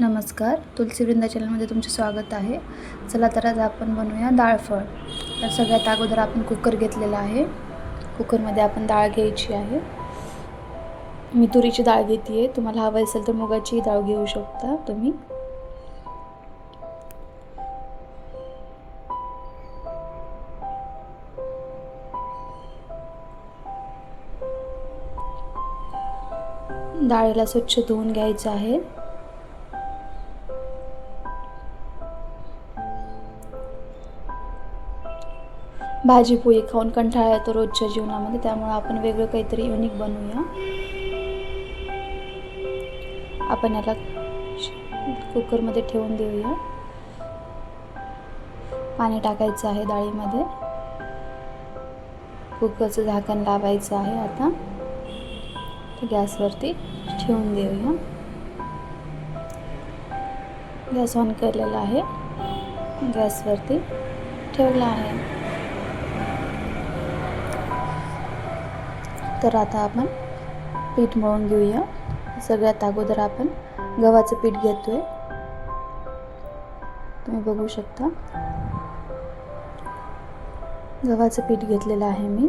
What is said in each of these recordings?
नमस्कार तुलसी वृंदा चॅनलमध्ये तुमचे स्वागत आहे. चला तर आज आपण बनवूया डाळफळ तर सगळ्यात अगोदर आपण कुकर घेतलेला आहे. कुकरमध्ये आपण डाळ घ्यायची आहे. मी तुरीची डाळ घेते आहे तुम्हाला हवं असेल तर मुगाची डाळ घेऊ शकता तुम्ही. डाळीला स्वच्छ धुवून घ्यायचं आहे. भाजीपोळी खाऊन कंटाळा येतो रोजच्या जीवनामध्ये त्यामुळे आपण वेगळं काहीतरी युनिक बनवूया. आपण याला कुकरमध्ये ठेवून देऊया. पाणी टाकायचं आहे डाळीमध्ये. कुकरचं झाकण लावायचं आहे आता. गॅसवरती ठेवून देऊया. गॅस ऑन केलेला आहे. गॅसवरती ठेवला आहे. तर आता आपण पीठ मळून घेऊया. सगळ्यात अगोदर आपण गव्हाचं पीठ घेतोय. तुम्ही बघू शकता. गव्हाचं पीठ घेतलेलं आहे मी.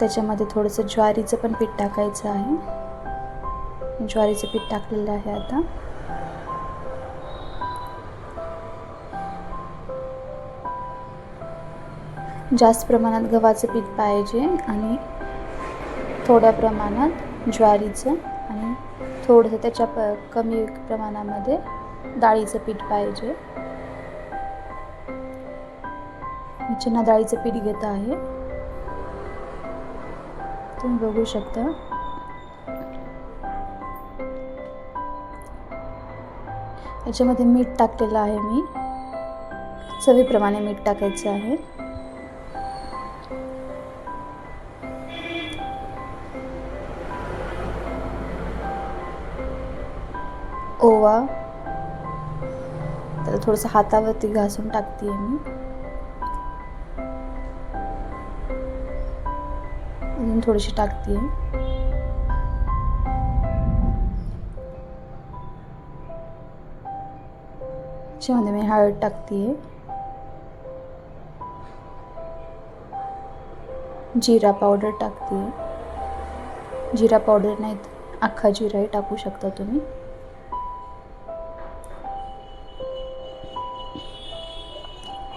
त्याच्यामध्ये थोडंसं ज्वारीचं पण पीठ टाकायचं आहे. ज्वारीचं पीठ टाकलेलं आहे आता. जास्त प्रमाणात गव्हाचं पीठ पाहिजे आणि थोड्या प्रमाणात ज्वारीचं आणि थोडंसं त्याच्या प कमी प्रमाणामध्ये डाळीचं पीठ पाहिजे. मी चिन्हा डाळीचं पीठ घेत आहे. तुम्ही बघू शकता. याच्यामध्ये मीठ टाकलेलं आहे मी. चवीप्रमाणे मीठ टाकायचं आहे. ओवा. त्याला थोडंसं हातावरती घासून टाकते मी. अजून थोडीशी टाकते त्याच्यामध्ये मी हळद टाकते जिरा पावडर टाकते जिरा पावडर नाही अख्खा जिराही टाकू शकता तुम्ही.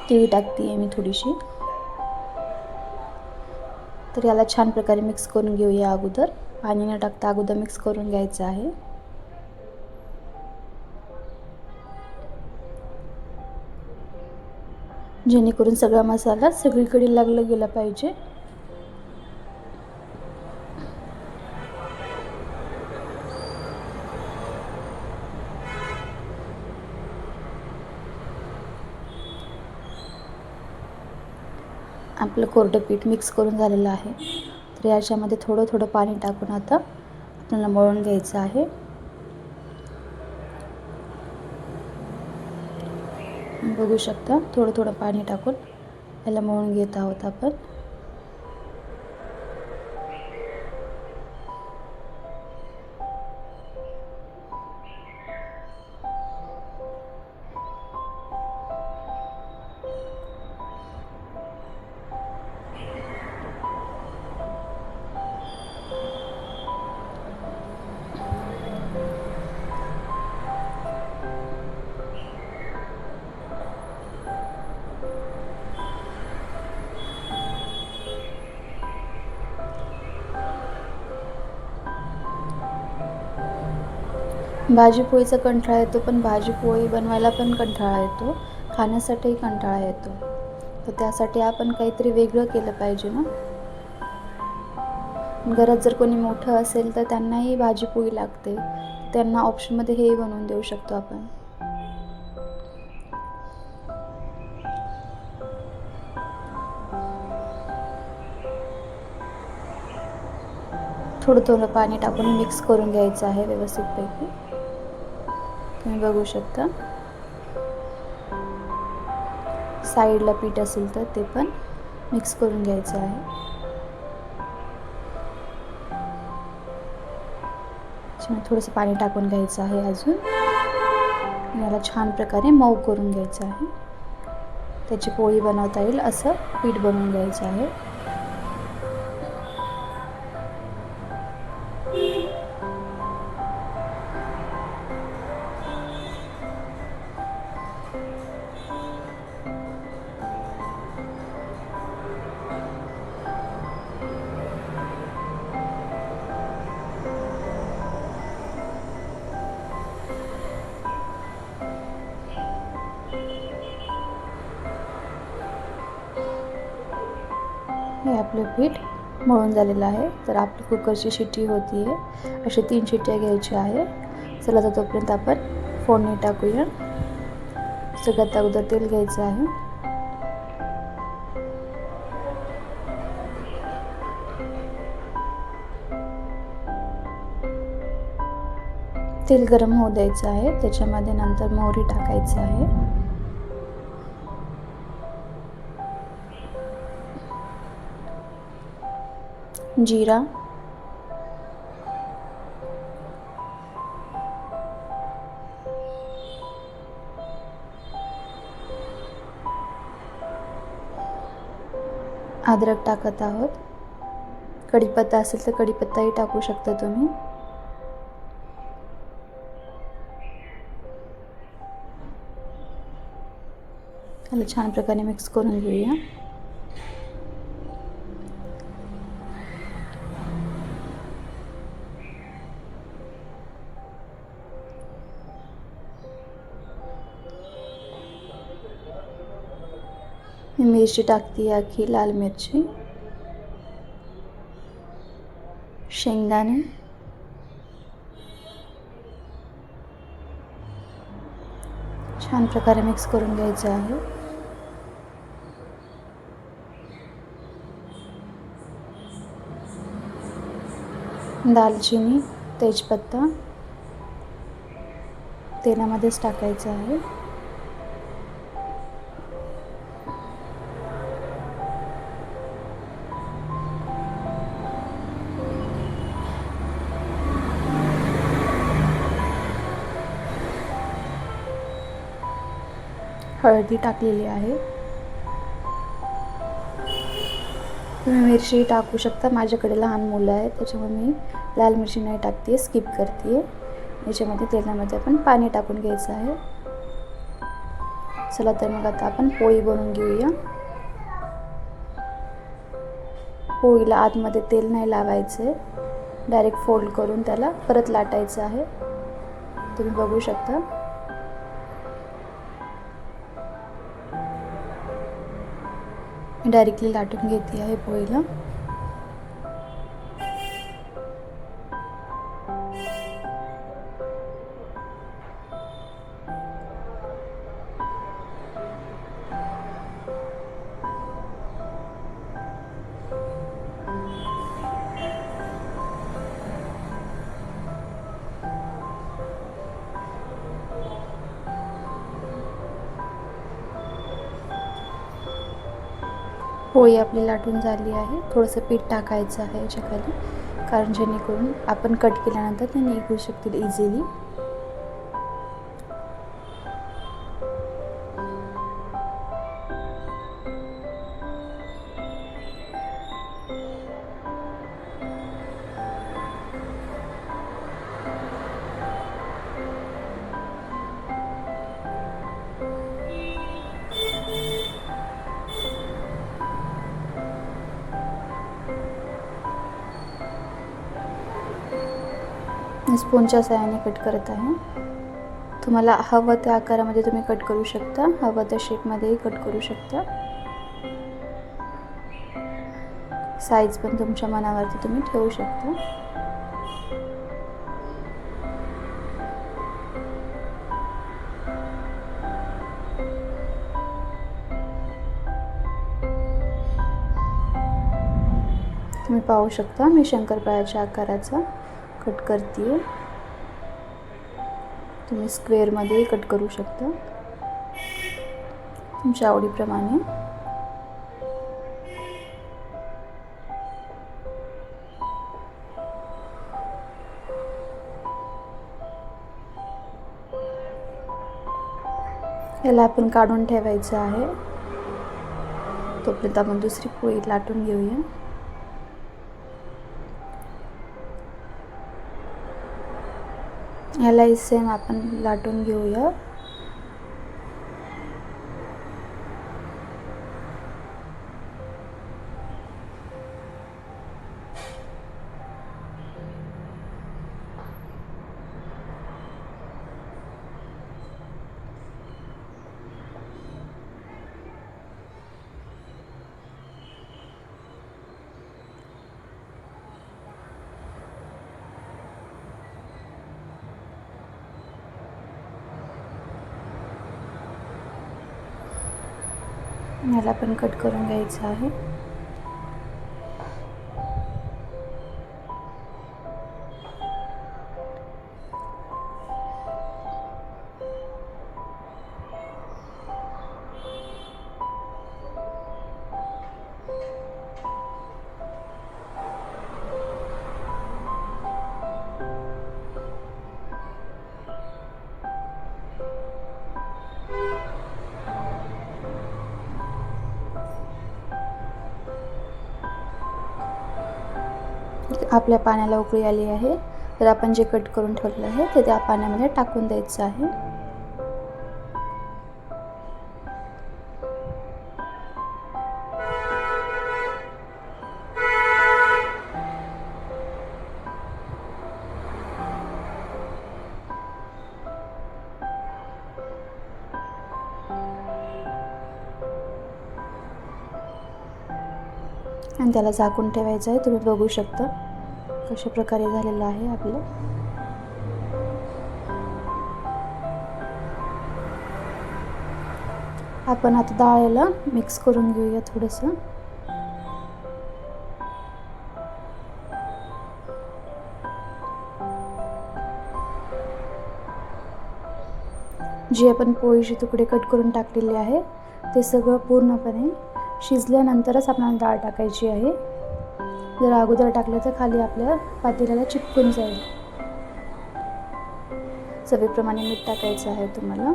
तीळ टाकते आहे मी थोडीशी. तर याला छान प्रकारे मिक्स करून घेऊया अगोदर. पाणी न टाकता अगोदर मिक्स करून घ्यायचं आहे. जेणेकरून सगळा मसाला सगळीकडे लागला गेला पाहिजे. आपलं कोरडं पीठ मिक्स करून झालेलं आहे. तर याच्यामध्ये थोडं थोडं पाणी टाकून आता आपल्याला मळून घ्यायचं आहे. बघू शकता थोडं थोडं पाणी टाकून याला मळून घेत आहोत आपण. भाजीपोळीचा कंटाळा येतो पण भाजीपोळी बनवायला पण कंटाळा येतो. खाण्यासाठीही कंटाळा येतो. तर त्यासाठी आपण काहीतरी वेगळं केलं पाहिजे ना? घरात जर कोणी मोठं असेल तर त्यांनाही भाजीपोळी लागते. त्यांना ऑप्शनमध्ये हेही बनवून देऊ शकतो आपण. थोडं थोडं पाणी टाकून मिक्स करून घ्यायचं आहे व्यवस्थितपैकी. तुम्ही बघू शकता. साईडला पीठ असेल तर ते पण मिक्स करून घ्यायचं आहे. थोडंसं पाणी टाकून घ्यायचं आहे अजून. याला छान प्रकारे मऊ करून घ्यायचं आहे. त्याची पोळी बनवता येईल असं पीठ बनवून घ्यायचं आहे. हे आपलं पीठ मळून झालेलं आहे. तर आपली कुकरची शिट्टी होती. आहे अशा तीन शिट्ट्या घ्यायच्या आहे. चला तर तोपर्यंत आपण फोडणी टाकूया. सगळ्यात अगोदर तेल घ्यायचं आहे. तेल गरम होऊ द्यायचं आहे. त्याच्यामध्ये नंतर मोहरी टाकायचं आहे. जीरा। अद्रक टाकत आहोत। कढीपत्ता असेल तर कढीपत्ताही टाकू शकता तुम्ही. त्याला छान प्रकारे मिक्स घेऊया. मी मिरची टाकते आखी लाल मिरची. शेंगदाणे. छान प्रकारे मिक्स करून घ्यायचं आहे. दालचिनी तेजपत्ता. तेलामध्येच टाकायचं आहे. हळदी टाकलेली आहे. तुम्ही मिरची टाकू शकता. माझ्याकडे लहान मुलं आहेत त्याच्यामुळे मी लाल मिरची नाही टाकते स्किप करते. याच्यामध्ये तेलामध्ये आपण पाणी टाकून घ्यायचं आहे. चला तर मग आता आपण पोळी बनवून घेऊया. पोळीला आतमध्ये तेल नाही लावायचं आहे. डायरेक्ट फोल्ड करून त्याला परत लाटायचं आहे. तुम्ही बघू शकता. डायरेक्टली लाटून घेते आहे पोळीला पोळी आपली लाटून झाली आहे. थोडंसं पीठ टाकायचं आहे याच्याखाली. कारण जेणेकरून आपण कट केल्यानंतर ते निघू शकतील इझिली स्पूनच्या साहाय्याने कट करत आहे. तुम्हाला हवं त्या आकारामध्ये तुम्ही कट करू शकता. हवं त्या शेपमध्येही कट करू शकता. साईज पण तुमच्या मनावरती तुम्ही ठेवू शकता. तुम्ही पाहू शकता मी शंकरपाळ्याच्या आकाराचा. कट करते तुम्ही स्क्वेअरमध्येही कट करू शकता. तुमच्या आवडीप्रमाणे. याला आपण काढून ठेवायचं आहे. तोपर्यंत आपण दुसरी पोळी लाटून घेऊया. ह्यालाही सेम आपण लाटून घेऊया. याला पण कट करून घ्यायचं आहे. आपल्या पाण्याला उकळी आली आहे. तर आपण जे कट करून ठेवलेलं आहे ते त्या पाण्यामध्ये टाकून द्यायचं आहे. आणि त्याला झाकून ठेवायचं आहे. तुम्ही बघू शकता. कशा प्रकारे झालेलं आहे आपलं? आपण आता डाळीला मिक्स करून घेऊया थोडंसं. जे आपण पोळीचे तुकडे कट करून टाकलेले आहे ते सगळं पूर्णपणे शिजल्यानंतरच आपल्याला डाळ टाकायची आहे. जर अगोदर टाकलं तर खाली आपल्या पातेल्याला चिपकून जाईल. चवीप्रमाणे मीठ टाकायचं आहे तुम्हाला.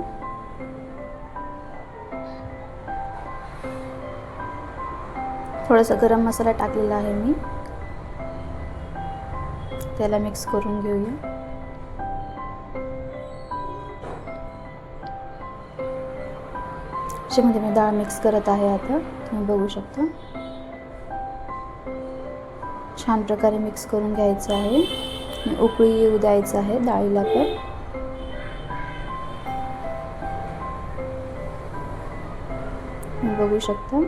थोडासा गरम मसाला टाकलेला आहे मी. त्याला मिक्स करून घेऊया. त्याच्यामध्ये मी डाळ मिक्स करत आहे आता. तुम्ही बघू शकता. छान प्रकारे मिक्स करून घ्यायचं आहे. उकळी येऊ द्यायचं आहे डाळीला पण. बघू शकता.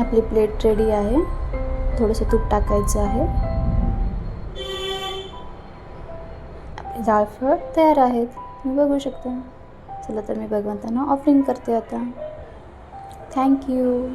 आपली प्लेट रेडी आहे. थोडंसं तूप टाकायचं आहे. आपले जाळफळ तयार आहेत. तुम्ही बघू शकता. चला तर मी भगवंतांना ऑफरिंग करते आता. थँक्यू